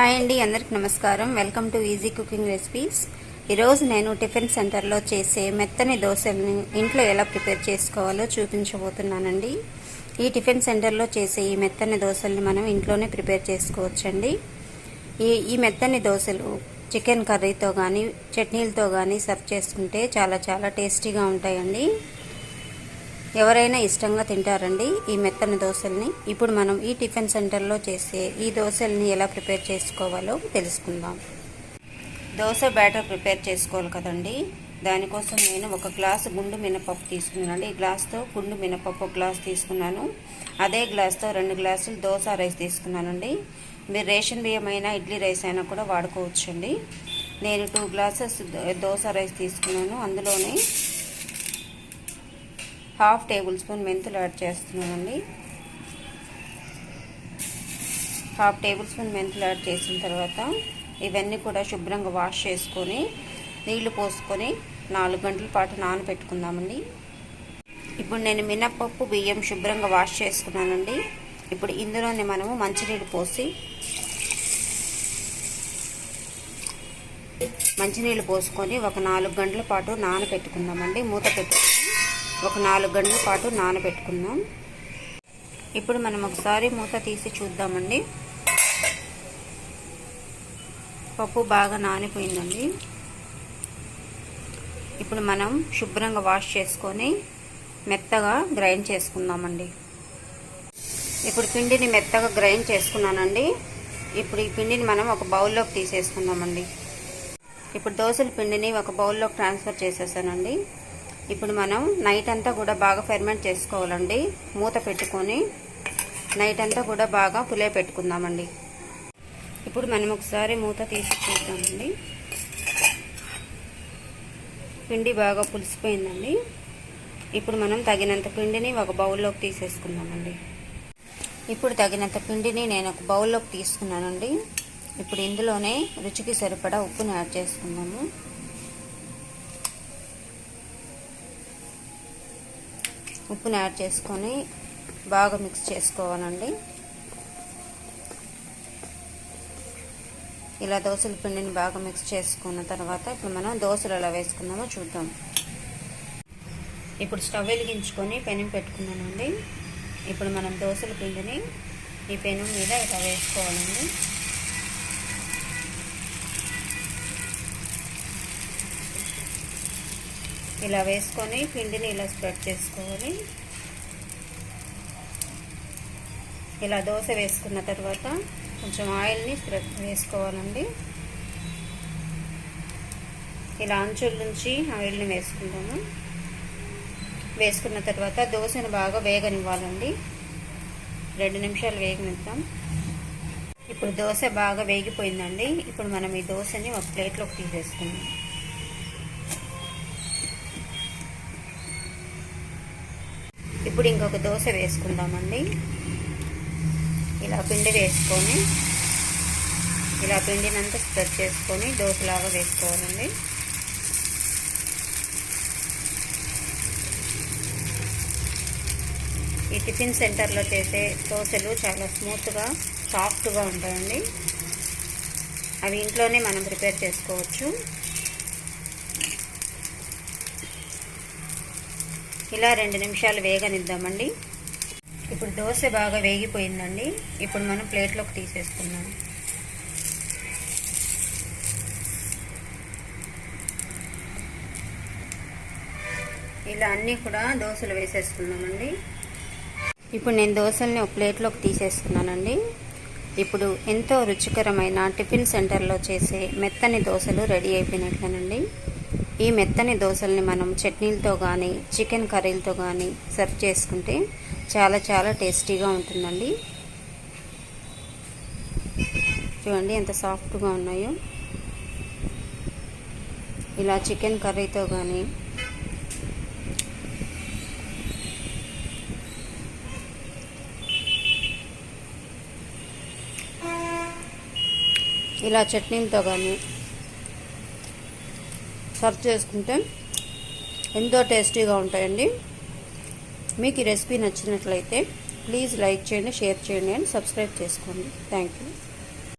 Hi అండి అందరికి నమస్కారం. Welcome to easy cooking recipes. ఈరోజు నేను టిఫిన్ సెంటర్లో చేసే మెత్తని దోశల్ని ఇంట్లో ఎలా ప్రిపేర్ చేసుకోవాలో చూపించబోతున్నానండి. ఈ టిఫిన్ సెంటర్లో చేసే ఈ మెత్తని దోశల్ని మనం ఇంట్లోనే ప్రిపేర్ చేసుకోవచ్చండి. ఈ ఈ మెత్తని దోశలు చికెన్ కర్రీతో కానీ చట్నీలతో కానీ సర్వ్ చేసుకుంటే చాలా చాలా టేస్టీగా ఉంటాయండి. ఎవరైనా ఇష్టంగా తింటారండి ఈ మెత్తని దోశల్ని. ఇప్పుడు మనం ఈ టిఫిన్ సెంటర్లో చేసే ఈ దోశల్ని ఎలా ప్రిపేర్ చేసుకోవాలో తెలుసుకుందాం. దోశ బ్యాటర్ ప్రిపేర్ చేసుకోవాలి కదండి. దానికోసం నేను ఒక గ్లాసు గుండు మినపప్పు తీసుకున్నానండి. ఈ గ్లాస్తో గుండు మినపప్పు గ్లాస్ తీసుకున్నాను. అదే గ్లాస్తో రెండు గ్లాసులు దోశ రైస్ తీసుకున్నానండి. మీరు రేషన్ బియ్యం అయినా ఇడ్లీ రైస్ అయినా కూడా వాడుకోవచ్చండి. నేను టూ గ్లాసెస్ దోశ రైస్ తీసుకున్నాను. అందులోనే హాఫ్ టేబుల్ స్పూన్ మెంతులు యాడ్ చేస్తున్నామండి హాఫ్ టేబుల్ స్పూన్ మెంతులు యాడ్ చేసిన తర్వాత ఇవన్నీ కూడా శుభ్రంగా వాష్ చేసుకొని నీళ్ళు పోసుకొని నాలుగు గంటల పాటు నానబెట్టుకుందామండి. ఇప్పుడు నేను మినప్పప్పు బియ్యం శుభ్రంగా వాష్ చేసుకున్నానండి. ఇప్పుడు ఇందులోనే మనము మంచినీళ్ళు పోసి మంచినీళ్ళు పోసుకొని ఒక నాలుగు గంటల పాటు నానబెట్టుకుందామండి. మూత పెట్టుకుని ఒక నాలుగు గంటల పాటు నానబెట్టుకుందాం. ఇప్పుడు మనం ఒకసారి మూత తీసి చూద్దామండి. పప్పు బాగా నానిపోయిందండి. ఇప్పుడు మనం శుభ్రంగా వాష్ చేసుకొని మెత్తగా గ్రైండ్ చేసుకుందామండి. ఇప్పుడు పిండిని మెత్తగా గ్రైండ్ చేసుకున్నానండి. ఇప్పుడు ఈ పిండిని మనం ఒక బౌల్లోకి తీసేసుకుందామండి. ఇప్పుడు దోశల పిండిని ఒక బౌల్లోకి ట్రాన్స్ఫర్ చేసేసానండి. ఇప్పుడు మనం నైట్ అంతా కూడా బాగా ఫెర్మెంట్ చేసుకోవాలండి. మూత పెట్టుకొని నైట్ అంతా కూడా బాగా పులే పెట్టుకుందామండి. ఇప్పుడు మనం ఒకసారి మూత తీసి చూద్దామండి. పిండి బాగా పులిసిపోయిందండి. ఇప్పుడు మనం తగినంత పిండిని ఒక బౌల్లోకి తీసేసుకుందామండి. ఇప్పుడు తగినంత పిండిని నేను ఒక బౌల్లోకి తీసుకున్నానండి. ఇప్పుడు ఇందులోనే రుచికి సరిపడా ఉప్పుని యాడ్ చేసుకుందాము. ఉప్పుని యాడ్ చేసుకొని బాగా మిక్స్ చేసుకోవాలండి. ఇలా దోశల పిండిని బాగా మిక్స్ చేసుకున్న తర్వాత ఇప్పుడు మనం దోశలు ఎలా వేసుకుందామో చూద్దాం. ఇప్పుడు స్టవ్ వెలిగించుకొని పెనం పెట్టుకున్నానండి. ఇప్పుడు మనం దోశల పిండిని ఈ పెనం మీద ఇలా వేసుకోవాలండి. ఇలా వేసుకొని పిండిని ఇలా స్ప్రెడ్ చేసుకోవాలి ఇలా దోశ వేసుకున్న తర్వాత కొంచెం ఆయిల్ని స్ప్రెడ్ వేసుకోవాలండి. ఇలా అంచుల నుంచి ఆయిల్ని వేసుకుంటాము వేసుకున్న తర్వాత దోశను బాగా వేగనివ్వాలండి. రెండు నిమిషాలు వేగనిద్దాం. ఇప్పుడు దోశ బాగా వేగిపోయిందండి. ఇప్పుడు మనం ఈ దోశని ఒక ప్లేట్లోకి తీసేసుకుందాం. ఇప్పుడు ఇంకొక దోశ వేసుకుందామండి. ఇలా పిండి వేసుకొని ఇలా పిండినంతా స్ప్రెడ్ చేసుకొని దోశలాగా వేసుకోవాలండి. ఈ టిఫిన్ సెంటర్లో చేసే దోశలు చాలా స్మూత్గా సాఫ్ట్గా ఉంటాయండి. అవి ఇంట్లోనే మనం ప్రిపేర్ చేసుకోవచ్చు. ఇలా రెండు నిమిషాలు వేగనిద్దామండి. ఇప్పుడు దోశ బాగా వేగిపోయిందండి. ఇప్పుడు మనం ప్లేట్లోకి తీసేసుకున్నాం ఇలా అన్నీ కూడా దోశలు వేసేసుకున్నామండి ఇప్పుడు నేను దోశల్ని ఒక ప్లేట్లోకి తీసేసుకున్నానండి. ఇప్పుడు ఎంతో రుచికరమైన టిఫిన్ సెంటర్లో చేసే మెత్తని దోశలు రెడీ అయిపోయినట్లేనండి. ఈ మెత్తని దోశల్ని మనం చట్నీలతో కానీ చికెన్ కర్రీలతో కానీ సర్వ్ చేసుకుంటే చాలా చాలా టేస్టీగా ఉంటుందండి. చూడండి ఎంత సాఫ్ట్గా ఉన్నాయో. ఇలా చికెన్ కర్రీతో కానీ ఇలా చట్నీలతో కానీ సర్వ్ చేసుకుంటే ఎంతో టేస్టీగా ఉంటాయండి. మీకు ఈ రెసిపీ నచ్చినట్లయితే ప్లీజ్ లైక్ చేయండి షేర్ చేయండి అండ్ సబ్స్క్రైబ్ చేసుకోండి. Thank you.